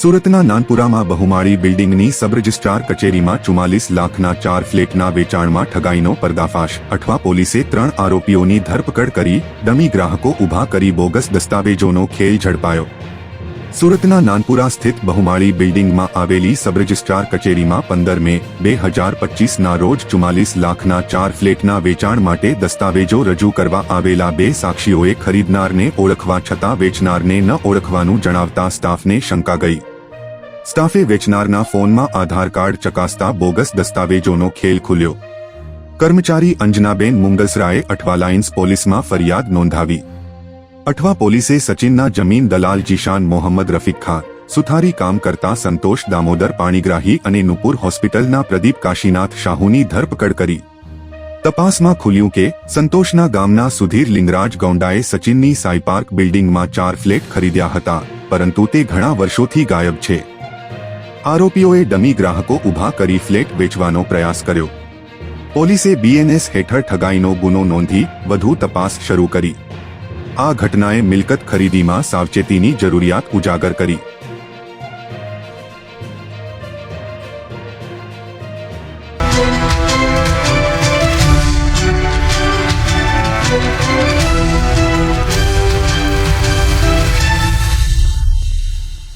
સુરતના નાનપુરામાં બહુમાળી બિલ્ડિંગની sub registrar કચેરીમાં ચુમ્માલીસ લાખના ચાર ફ્લેટના વેચાણમાં ઠગાઈનો પર્દાફાશ. અઠવા પોલીસે ત્રણ આરોપીઓની ધરપકડ કરી, ડમી ગ્રાહકો ઊભા કરી બોગસ દસ્તાવેજોનો ખેલ ઝડપાયો. સુરતના નાનપુરા સ્થિત બહુમાળી બિલ્ડિંગમાં આવેલી સબ રજિસ્ટ્રાર કચેરીમાં પંદર મે બે હજાર પચીસના રોજ ચુમ્માલીસ લાખના ચાર ફ્લેટના વેચાણ માટે દસ્તાવેજો રજૂ કરવા આવેલા બે સાક્ષીઓએ ખરીદનારને ઓળખવા છતાં વેચનારને ન ઓળખવાનું જણાવતા સ્ટાફને શંકા ગઈ. સ્ટાફે વેચનારના ફોનમાં આધાર કાર્ડ ચકાસતા બોગસ દસ્તાવેજોનો ખેલ ખુલ્યો. કર્મચારી અંજનાબેન મુંગસરાએ અઠવા લાઇન્સ પોલીસમાં ફરિયાદ નોંધાવી. અઠવા પોલીસે સચિનના જમીન દલાલ જીશાન મોહમ્મદ રફીક ખાન સુથારી કામ કરતા સંતોષ દામોદર પાણીગ્રાહી અને નુપુર હોસ્પિટલના પ્રદીપ કાશીનાથ શાહુની ધરપકડ કરી તપાસમાં ખુલ્યું કે સંતોષના ગામના સુધીર લિંગરાજ ગૌંડાએ સચિનની સાઈ પાર્ક બિલ્ડિંગમાં ચાર ફ્લેટ ખરીદ્યા હતા પરંતુ તે ઘણા વર્ષોથી ગાયબ છે. આરોપીઓએ ડમી ગ્રાહકો ઊભા કરી ફ્લેટ વેચવાનો પ્રયાસ કર્યો. પોલીસે બીએનએસ હેઠળ ઠગાઈનો ગુનો નોંધી વધુ તપાસ શરૂ કરી. આ ઘટનાએ મિલકત ખરીદીમાં સાવચેતીની જરૂરિયાત ઉજાગર કરી.